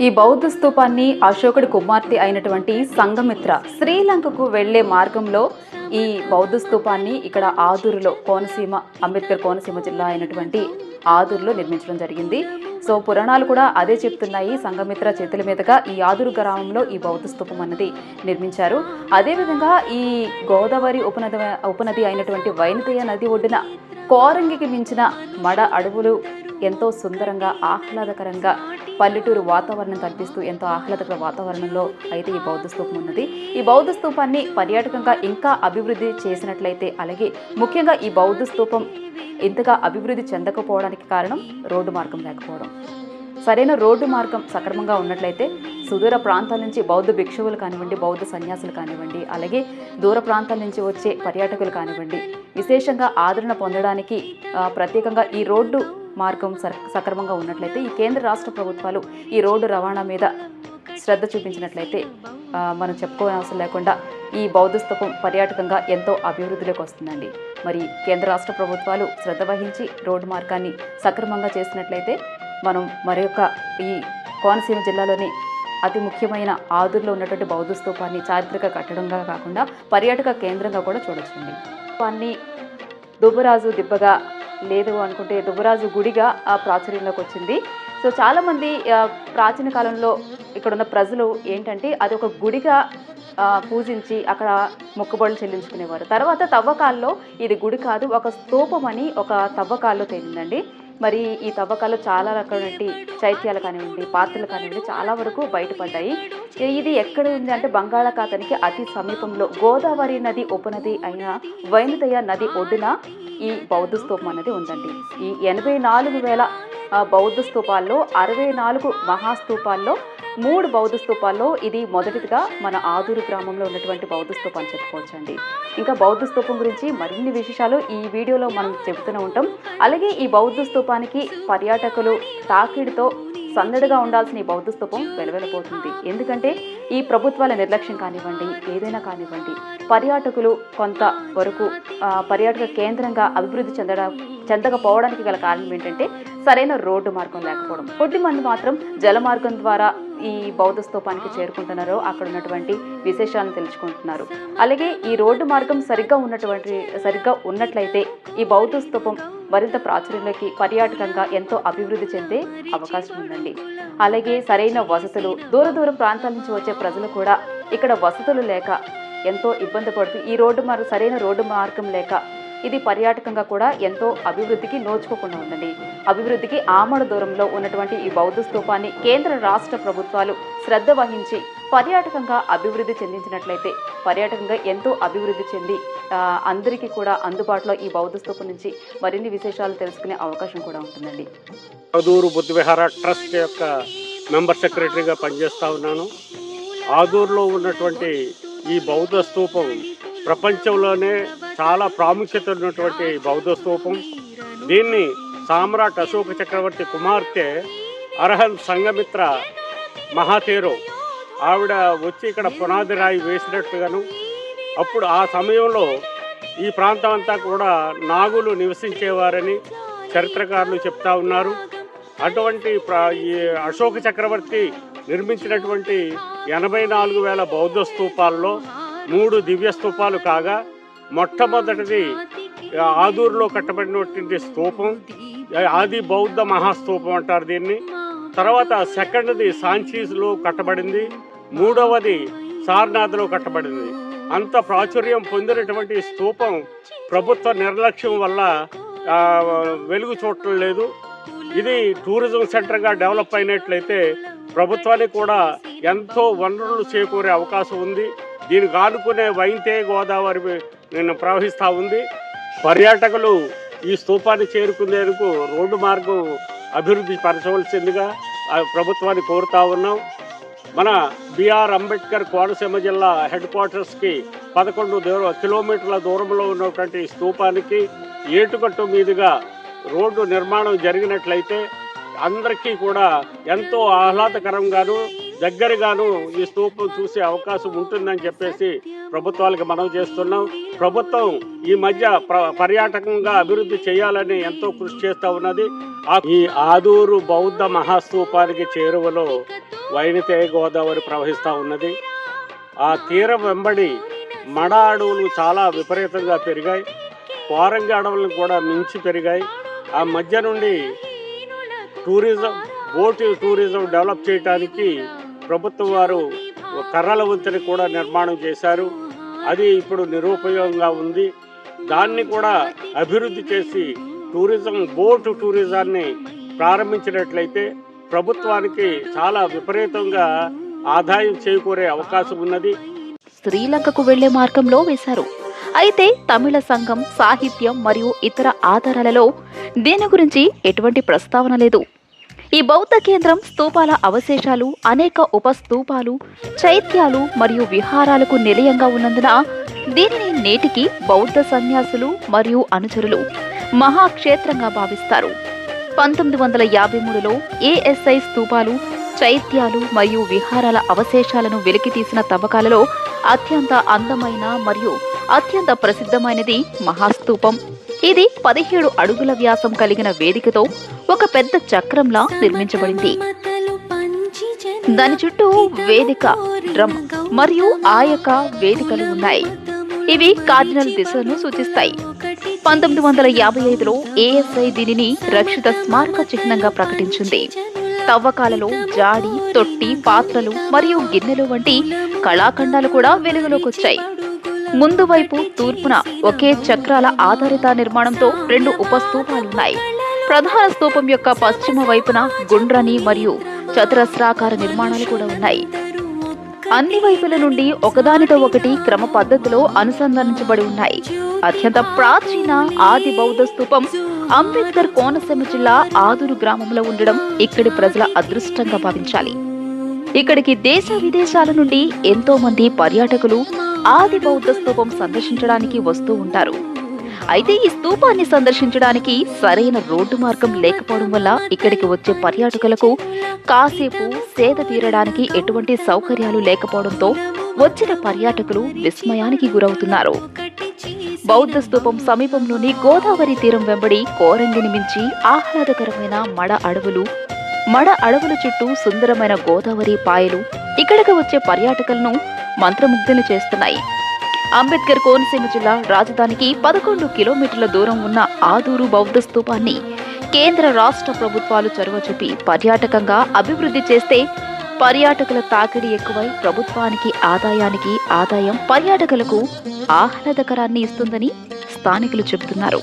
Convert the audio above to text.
ఈ బౌద్ధ స్తూపాన్ని అశోకుడి కుమార్తె అయినటువంటి సంఘమిత్ర శ్రీలంకకు వెళ్ళే మార్గంలో ఈ బౌద్ధ స్తూపాన్ని ఇక్కడ ఆదూరులో కోనసీమ అంబేద్కర్ కోనసీమ జిల్లా అయినటువంటి ఆదూరులో నిర్మించడం జరిగింది. సో పురాణాలు కూడా అదే చెప్తున్నాయి. సంఘమిత్ర చేతుల మీదుగా ఈ ఆదురు గ్రామంలో ఈ బౌద్ధ స్తూపం అన్నది నిర్మించారు. అదేవిధంగా ఈ గోదావరి ఉపనది ఉపనది అయినటువంటి వైనతయ నది ఒడ్డున కోరంగికి మించిన మడ అడవులు ఎంతో సుందరంగా ఆహ్లాదకరంగా పల్లెటూరు వాతావరణం కల్పిస్తూ ఎంతో ఆహ్లాదకర వాతావరణంలో అయితే ఈ బౌద్ధ స్థూపం ఉన్నది. ఈ బౌద్ధ స్థూపాన్ని పర్యాటకంగా ఇంకా అభివృద్ధి చేసినట్లయితే అలాగే ముఖ్యంగా ఈ బౌద్ధ స్థూపం ఇంతగా అభివృద్ధి చెందకపోవడానికి కారణం రోడ్డు మార్గం లేకపోవడం. సరైన రోడ్డు మార్గం సక్రమంగా ఉన్నట్లయితే సుదూర ప్రాంతాల నుంచి బౌద్ధ భిక్షువులు కానివ్వండి బౌద్ధ సన్యాసులు కానివ్వండి అలాగే దూర ప్రాంతాల నుంచి వచ్చే పర్యాటకులు కానివ్వండి విశేషంగా ఆదరణ పొందడానికి ప్రత్యేకంగా ఈ రోడ్డు మార్గం సర్ సక్రమంగా ఉన్నట్లయితే ఈ కేంద్ర రాష్ట్ర ప్రభుత్వాలు ఈ రోడ్డు రవాణా మీద శ్రద్ధ చూపించినట్లయితే మనం మనం అవసరం లేకుండా ఈ బౌద్ధస్తూపం పర్యాటకంగా ఎంతో అభివృద్ధిలోకి వస్తుందండి. మరి కేంద్ర రాష్ట్ర ప్రభుత్వాలు శ్రద్ధ వహించి రోడ్డు మార్గాన్ని సక్రమంగా చేసినట్లయితే మనం మరి ఈ కోనసీమ జిల్లాలోని అతి ముఖ్యమైన ఆదుర్లో ఉన్నటువంటి బౌద్ధ స్థూపాన్ని చారిత్రక కట్టడంగా కాకుండా పర్యాటక కేంద్రంగా కూడా చూడొచ్చండి. స్తూపాన్ని దుబ్బరాజు దిబ్బగా లేదు అనుకుంటే దుబ్బరాజు గుడిగా ఆ ప్రాచుర్యంలోకి వచ్చింది. సో చాలామంది ప్రాచీన కాలంలో ఇక్కడ ఉన్న ప్రజలు ఏంటంటే అది ఒక గుడిగా పూజించి అక్కడ మొక్కుబడులు చెల్లించుకునేవారు. తర్వాత తవ్వకాల్లో ఇది గుడి కాదు ఒక స్తూపం అని ఒక తవ్వకాల్లో తేలిందండి. మరి ఈ తవ్వకాలు చాలా రకాలైన చైత్యాలు కానివ్వండి పాత్రలు కానివ్వండి చాలా వరకు బయటపడ్డాయి. ఇది ఎక్కడ ఉంది అంటే బంగాళాఖాతానికి అతి సమీపంలో గోదావరి నది ఉపనది అయిన వైనతయ్య నది ఒడ్డున ఈ బౌద్ధ స్తూపం అనేది ఉందండి. ఈ ఎనభై నాలుగు వేల బౌద్ధ స్తూపాల్లో అరవై నాలుగు మహాస్తూపాల్లో మూడు బౌద్ధ స్థూపాల్లో ఇది మొదటిదిగా మన ఆదూరు గ్రామంలో ఉన్నటువంటి బౌద్ధ స్తూపం చెప్పుకోవచ్చండి. ఇంకా బౌద్ధ స్థూపం గురించి మరిన్ని విశేషాలు ఈ వీడియోలో మనం చెబుతూనే ఉంటాం. అలాగే ఈ బౌద్ధ స్థూపానికి పర్యాటకులు తాకిడితో సందడిగా ఉండాల్సిన ఈ బౌద్ధ స్థూపం వెలవెలబోతుంది ఎందుకంటే ఈ ప్రభుత్వాల నిర్లక్ష్యం కానివ్వండి ఏదైనా కానివ్వండి పర్యాటకులు కొంత వరకు పర్యాటక కేంద్రంగా అభివృద్ధి చెందడం చెందకపోవడానికి గల కారణం ఏంటంటే సరైన రోడ్డు మార్గం లేకపోవడం. కొద్ది మంది మాత్రం జల మార్గం ద్వారా ఈ బౌద్ధ స్తూపానికి చేరుకుంటున్నారో అక్కడ ఉన్నటువంటి విశేషాలను తెలుసుకుంటున్నారు. అలాగే ఈ రోడ్డు మార్గం సరిగ్గా ఉన్నటువంటి సరిగ్గా ఉన్నట్లయితే ఈ బౌద్ధ స్తూపం మరింత ప్రాచుర్యంలోకి పర్యాటకంగా ఎంతో అభివృద్ధి చెందే అవకాశం ఉందండి. అలాగే సరైన వసతులు దూర దూర ప్రాంతాల నుంచి వచ్చే ప్రజలు కూడా ఇక్కడ వసతులు లేక ఎంతో ఇబ్బంది పడుతూ ఈ రోడ్డు మార్గం సరైన రోడ్డు మార్గం లేక ఇది పర్యాటకంగా కూడా ఎంతో అభివృద్ధికి నోచుకోకుండా ఉందండి. అభివృద్ధికి ఆమడ దూరంలో ఉన్నటువంటి ఈ బౌద్ధ స్థూపాన్ని కేంద్ర రాష్ట్ర ప్రభుత్వాలు శ్రద్ధ వహించి పర్యాటకంగా అభివృద్ధి చెందించినట్లయితే పర్యాటకంగా ఎంతో అభివృద్ధి చెంది అందరికీ కూడా అందుబాటులో ఈ బౌద్ధ స్థూపం నుంచి మరిన్ని విశేషాలు తెలుసుకునే అవకాశం కూడా ఉంటుందండి. ఆదూరు బుద్ధ విహార ట్రస్ట్ యొక్క మెంబర్ సెక్రటరీగా పనిచేస్తూ ఉన్నాను. ఆదూరులో ఉన్నటువంటి ఈ బౌద్ధ స్థూపం ప్రపంచంలోనే చాలా ప్రాముఖ్యత ఉన్నటువంటి బౌద్ధ స్తూపం దీన్ని సామ్రాట్ అశోక చక్రవర్తి కుమార్తె అర్హన్ సంగమిత్ర మహాతేరు ఆవిడ వచ్చి ఇక్కడ పునాది రాయి వేసినట్టుగాను అప్పుడు ఆ సమయంలో ఈ ప్రాంతం అంతా కూడా నాగులు నివసించేవారని చరిత్రకారులు చెప్తా ఉన్నారు. అటువంటి ఈ అశోక చక్రవర్తి నిర్మించినటువంటి ఎనభై నాలుగు వేల బౌద్ధ స్తూపాల్లో మూడు దివ్య స్తూపాలు కాగా మొట్టమొదటిది ఆదూరులో కట్టబడినటువంటి స్తూపం ఆది బౌద్ధ మహాస్తూపం అంటారు దీన్ని. తర్వాత సెకండ్ది సాంచీస్లో కట్టబడింది మూడవది సార్నాథ్లో కట్టబడింది. అంత ప్రాచుర్యం పొందినటువంటి స్తూపం ప్రభుత్వ నిర్లక్ష్యం వల్ల వెలుగు చూడటం లేదు. ఇది టూరిజం సెంటర్గా డెవలప్ అయినట్లయితే ప్రభుత్వానికి కూడా ఎంతో వనరులు చేకూరే అవకాశం ఉంది. దీనికి ఆనుకునే వైంతే గోదావరి నిన్న ప్రవహిస్తూ ఉంది. పర్యాటకులు ఈ స్థూపాన్ని చేరుకునేందుకు రోడ్డు మార్గం అభివృద్ధి పరచవలసిందిగా ప్రభుత్వాన్ని కోరుతా ఉన్నాం. మన బిఆర్ అంబేద్కర్ కోనసీమ జిల్లా హెడ్ క్వార్టర్స్కి పదకొండు దూర కిలోమీటర్ల దూరంలో ఉన్నటువంటి స్థూపానికి ఏటుకట్టు మీదుగా రోడ్డు నిర్మాణం జరిగినట్లయితే అందరికీ కూడా ఎంతో ఆహ్లాదకరంగాను దగ్గరగాను ఈ స్తూపం చూసే అవకాశం ఉంటుందని చెప్పేసి ప్రభుత్వాలకు మనం చేస్తున్నాం. ప్రభుత్వం ఈ మధ్య పర్యాటకంగా అభివృద్ధి చేయాలని ఎంతో కృషి చేస్తూ ఉన్నది. ఈ ఆదూరు బౌద్ధ మహాస్తూపానికి చేరువలో వైనతే గోదావరి ప్రవహిస్తూ ఉన్నది. ఆ తీరం వెంబడి మడ అడవులు చాలా విపరీతంగా పెరిగాయి. కోరంగి అడవులను కూడా మించి పెరిగాయి. ఆ మధ్య నుండి టూరిజం బోటు టూరిజం డెవలప్ చేయడానికి ప్రభుత్వం వారు కర్రల వంతెన కూడా నిర్మాణం చేశారు. అది ఇప్పుడు నిరుపయోగంగా ఉంది. దాన్ని కూడా అభివృద్ధి చేసి టూరిజం బోటు టూరిజాన్ని ప్రారంభించినట్లయితే ప్రభుత్వానికి చాలా విపరీతంగా ఆదాయం చేకూరే అవకాశం ఉన్నది. శ్రీలంకకు వెళ్ళే మార్గంలో వేశారు. అయితే తమిళ సంఘం సాహిత్యం మరియు ఇతర ఆధారాలలో దీని గురించి ఎటువంటి ప్రస్తావన లేదు. ఈ బౌద్ధ కేంద్రం స్తూపాల అవశేషాలు అనేక ఉపస్తూపాలు చైత్యాలు మరియు విహారాలకు నిలయంగా ఉన్నందున దీనిని నేటికి బౌద్ధ సన్యాసులు మరియు అనుచరులు మహాక్షేత్రంగా భావిస్తారు. పంతొమ్మిది వందల యాభై మూడులో ఏఎస్ఐ స్తూపాలు చైత్యాలు మరియు విహారాల అవశేషాలను వెలికితీసిన తవ్వకాలలో అత్యంత అందమైన మరియు అత్యంత ప్రసిద్ధమైనది మహాస్తూపం. ఇది పదిహేడు అడుగుల వ్యాసం కలిగిన వేదికతో ఒక పెద్ద చక్రంలా నిర్మించబడింది. దాని చుట్టూ వేదిక డ్రమ్ మరియు ఆయక వేదికలు ఉన్నాయి. ఇవి కార్డినల్ దిశలను సూచిస్తాయి. పంతొమ్మిది వందల యాభై ఐదులో ఏఎస్ఐ దీనిని రక్షిత స్మారక చిహ్నంగా ప్రకటించింది. తవ్వకాలలో జాడి తొట్టి పాత్రలు మరియు గిన్నెలు వంటి కళాఖండాలు కూడా వెలుగులోకి వచ్చాయి ముందు వైపు తూర్పున ఒకే చక్రాల ఆధారిత నిర్మాణంతో రెండు ఉపస్తూపాలున్నాయి. ప్రధాన స్తూపం యొక్క పశ్చిమ వైపున గుండ్రని మరియు చతురస్రాకార నిర్మాణాలు కూడా ఉన్నాయి. అన్ని వైపుల నుండి ఒకదానితో ఒకటి క్రమ పద్ధతిలో అనుసంధానించబడి ఉన్నాయి. అత్యంత ప్రాచీన ఆది బౌద్ధ స్తూపం అంబేద్కర్ కోనసీమ జిల్లా ఆదూరు గ్రామంలో ఉండడం ఇక్కడి ప్రజల అదృష్టంగా భావించాలి. ఇక్కడికి దేశ విదేశాల నుండి ఎంతో మంది పర్యాటకులు ఆది బౌద్ధ స్థూపం సందర్శించడానికి వస్తూ ఉంటారు. అయితే ఈ స్థూపాన్ని సందర్శించడానికి సరైన రోడ్డు మార్గం లేకపోవడం వల్ల ఇక్కడికి వచ్చే పర్యాటకులకు కాసేపు సేద తీరడానికి ఎటువంటి సౌకర్యాలు లేకపోవడంతో వచ్చిన పర్యాటకులు విస్మయానికి గురవుతున్నారు. బౌద్ధ స్థూపం సమీపంలోని గోదావరి తీరం వెంబడి కోరంగిని మించి ఆహ్లాదకరమైన మడ అడవులు మడ అడవుల చుట్టూ సుందరమైన గోదావరి పాయలు ఇక్కడికి వచ్చే పర్యాటకులను మంత్రముగ్ధులు చేస్తున్నాయి. అంబేద్కర్ కోనసీమ జిల్లా రాజధానికి పదకొండు కిలోమీటర్ల దూరం ఉన్న ఆదూరు బౌద్ధ స్తూపాన్ని కేంద్ర రాష్ట్ర ప్రభుత్వాలు చొరవ చూపి పర్యాటకంగా అభివృద్ధి చేస్తే పర్యాటకుల తాకిడి ఎక్కువై ప్రభుత్వానికి ఆదాయానికి ఆదాయం పర్యాటకులకు ఆహ్లాదకరాన్ని ఇస్తుందని స్థానికులు చెబుతున్నారు.